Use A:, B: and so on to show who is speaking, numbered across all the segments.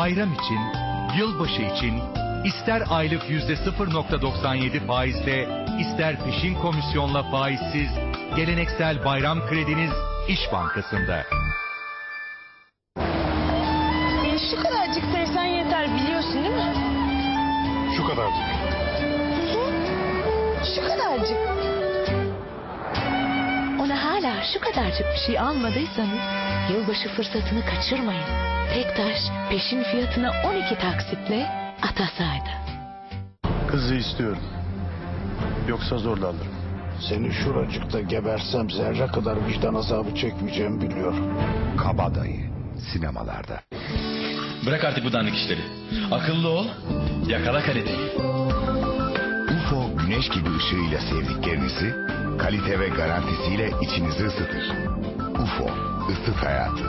A: bayram için, yılbaşı için ister aylık yüzde 0.97 faizle, ister peşin komisyonla faizsiz, geleneksel bayram krediniz İş Bankası'nda.
B: Beni şu kadarcık sevsen yeter biliyorsun değil mi?
C: Şu kadarcık.
B: Şu kadarcık.
D: Hala şu kadarcık bir şey almadıysanız yılbaşı fırsatını kaçırmayın. Tektaş peşin fiyatına 12 taksitle Atasay'da.
C: Kızı istiyorum. Yoksa zorla alırım.
E: Seni şuracıkta gebersem zerre kadar vicdan azabı çekmeyeceğimi biliyorum.
F: Kabadayı sinemalarda.
G: Bırak artık bu dandik işleri. Akıllı ol, yakala kaledeyi.
F: Güneş gibi ışığıyla sevdiklerinizi, kalite ve garantisiyle içinizi ısıtır. UFO, ısıt hayatı.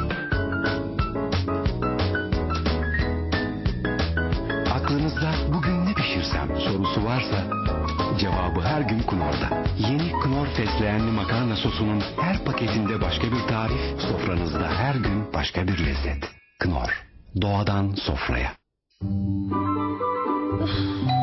H: Aklınızda bugün ne pişirsem sorusu varsa cevabı her gün Knorr'da. Yeni Knorr fesleğenli makarna sosunun her paketinde başka bir tarif, sofranızda her gün başka bir lezzet. Knorr, doğadan sofraya.
I: Aa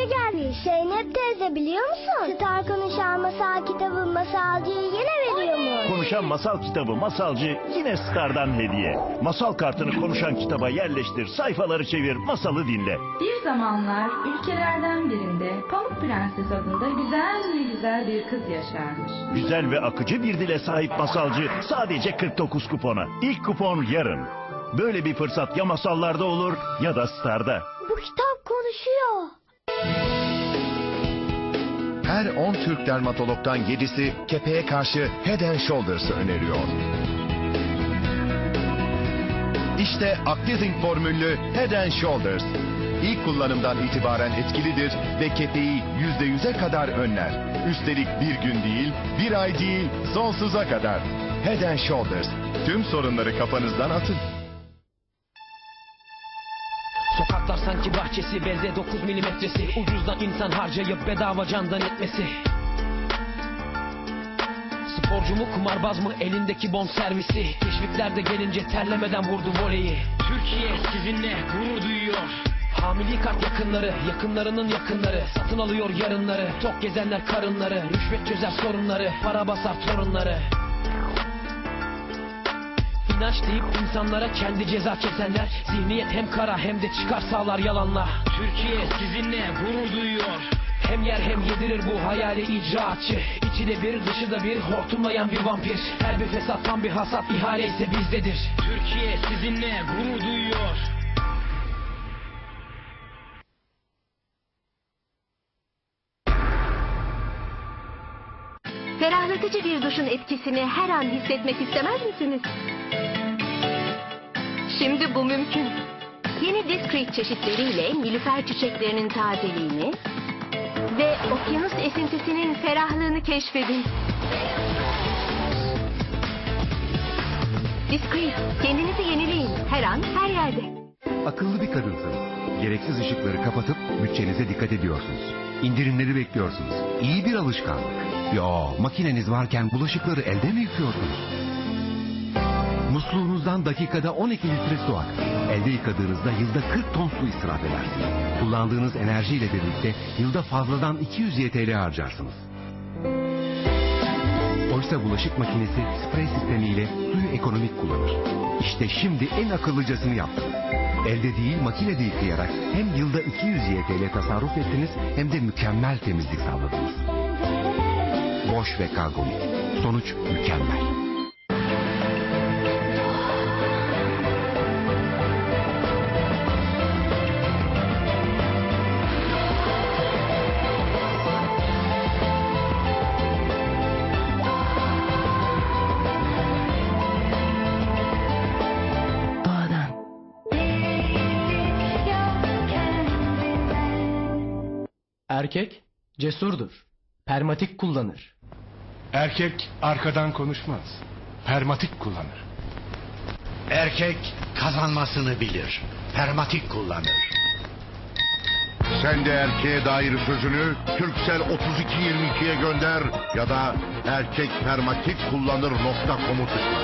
I: Ayşe gelmiş. Zeynep teyze biliyor musun? Star konuşan masal kitabı masalcıyı yine veriyor mu?
J: Konuşan masal kitabı masalcı yine Star'dan hediye. Masal kartını konuşan kitaba yerleştir, sayfaları çevir, masalı dinle.
K: Bir zamanlar ülkelerden birinde Pamuk Prenses adında güzel ve güzel bir kız yaşarmış.
J: Güzel ve akıcı bir dile sahip masalcı sadece 49 kupona. İlk kupon yarın. Böyle bir fırsat ya masallarda olur ya da Star'da.
I: Bu kitap konuşuyor.
F: Her 10 Türk dermatologdan 7'si kepeğe karşı Head and Shoulders'ı öneriyor. İşte Actizing formüllü Head and Shoulders. İlk kullanımdan itibaren etkilidir ve kepeği %100'e kadar önler. Üstelik bir gün değil, bir ay değil, sonsuza kadar. Head and Shoulders. Tüm sorunları kafanızdan atın.
L: Sanki bahçesi Beze 9 milimetresi. Ucuzdan insan harcayıp bedava candan etmesi. Sporcu mu kumarbaz mı elindeki bon servisi? Teşviklerde gelince terlemeden vurdu voleyi. Türkiye sizinle gurur duyuyor. Hamili kart yakınları, yakınlarının yakınları. Satın alıyor yarınları, tok gezenler karınları. Rüşvet çözer sorunları, para basar torunları İnanç deyip insanlara kendi ceza kesenler Zihniyet hem kara hem de çıkar sağlar yalanla Türkiye sizinle gurur duyuyor. Hem yer hem yedirir bu hayali icraatçı. İçi de bir dışı da bir hortumlayan bir vampir. Her bir fesat tam bir hasat ihale ise bizdedir. Türkiye sizinle gurur duyuyor
D: Ferahlatıcı bir duşun etkisini her an hissetmek istemez misiniz? Şimdi bu mümkün. Yeni Discreet çeşitleriyle nilüfer çiçeklerinin tazeliğini ve okyanus esintisinin ferahlığını keşfedin. Discreet, kendinizi yenileyin her an her yerde.
H: Akıllı bir kadınsınız. Gereksiz ışıkları kapatıp bütçenize dikkat ediyorsunuz. İndirimleri bekliyorsunuz. İyi bir alışkanlık. Yo, makineniz varken bulaşıkları elde mi yıkıyorsunuz? Musluğunuzdan dakikada 12 litre su akar. Elde yıkadığınızda yılda 40 ton su israf edersiniz. Kullandığınız enerjiyle birlikte yılda fazladan 200 YTL harcarsınız. Oysa bulaşık makinesi sprey sistemiyle suyu ekonomik kullanır. İşte şimdi en akıllıcasını yaptınız. Elde değil makinede yıkayarak hem yılda 200 YTL tasarruf ettiniz hem de mükemmel temizlik sağladınız. Boş ve Kargolik. Sonuç mükemmel.
L: Erkek cesurdur. Permatik kullanır.
C: Erkek arkadan konuşmaz. Permatik kullanır.
E: Erkek kazanmasını bilir. Permatik kullanır.
F: Sen de erkeğe dair sözünü Türksel 3222'ye gönder ya da erkekpermatik kullanır.com'u tıkla.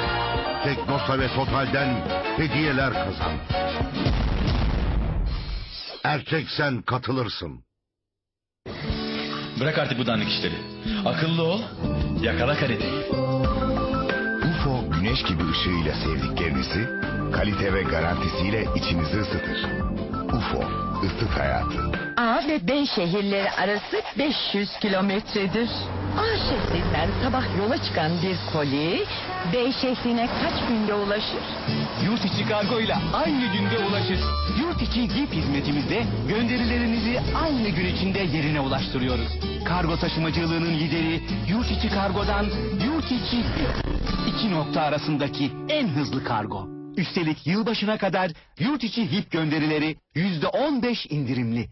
E: Teknosa ve Total'den hediyeler kazan. Erkeksen katılırsın.
G: Bırak artık bu dandik işleri. Akıllı ol. Yakala kaliteyi.
M: UFO güneş gibi ışığıyla sevdiklerinizi, kalite ve garantisiyle içinizi ısıtır. UFO, ısıt hayatı.
N: A ve B şehirleri arası 500 kilometredir. A şehrinden sabah yola çıkan bir koli B şehrine kaç günde ulaşır?
O: Yurt içi kargoyla aynı günde ulaşır. Yurt içi zip hizmetimizde gönderilerinizi aynı gün içinde yerine ulaştırıyoruz. Kargo taşımacılığının lideri yurt içi kargodan yurt içi iki nokta arasındaki en hızlı kargo. Üstelik yılbaşına kadar yurt içi hip gönderileri yüzde on beş indirimli.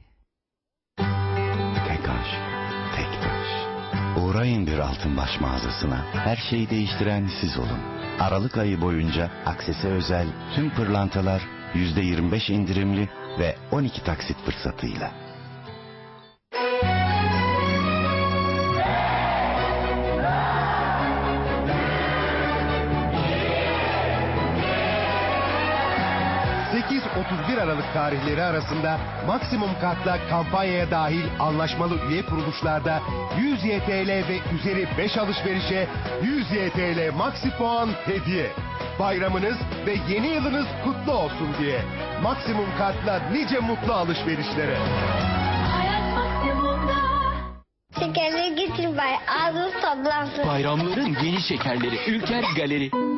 P: Uğrayın bir altınbaş mağazasına. Her şeyi değiştiren siz olun. Aralık ayı boyunca aksese özel tüm pırlantalar %25 indirimli ve 12 taksit fırsatıyla.
Q: ...8-31 Aralık tarihleri arasında maksimum kartla kampanyaya dahil anlaşmalı üye kuruluşlarda 100 YTL ve üzeri 5 alışverişe 100 YTL maksi puan hediye. Bayramınız ve yeni yılınız kutlu olsun diye. Maksimum kartla nice mutlu alışverişlere.
I: Şekerleri getir bay. Ağzınız toplansın.
O: Bayramların yeni şekerleri Ülker Galeri.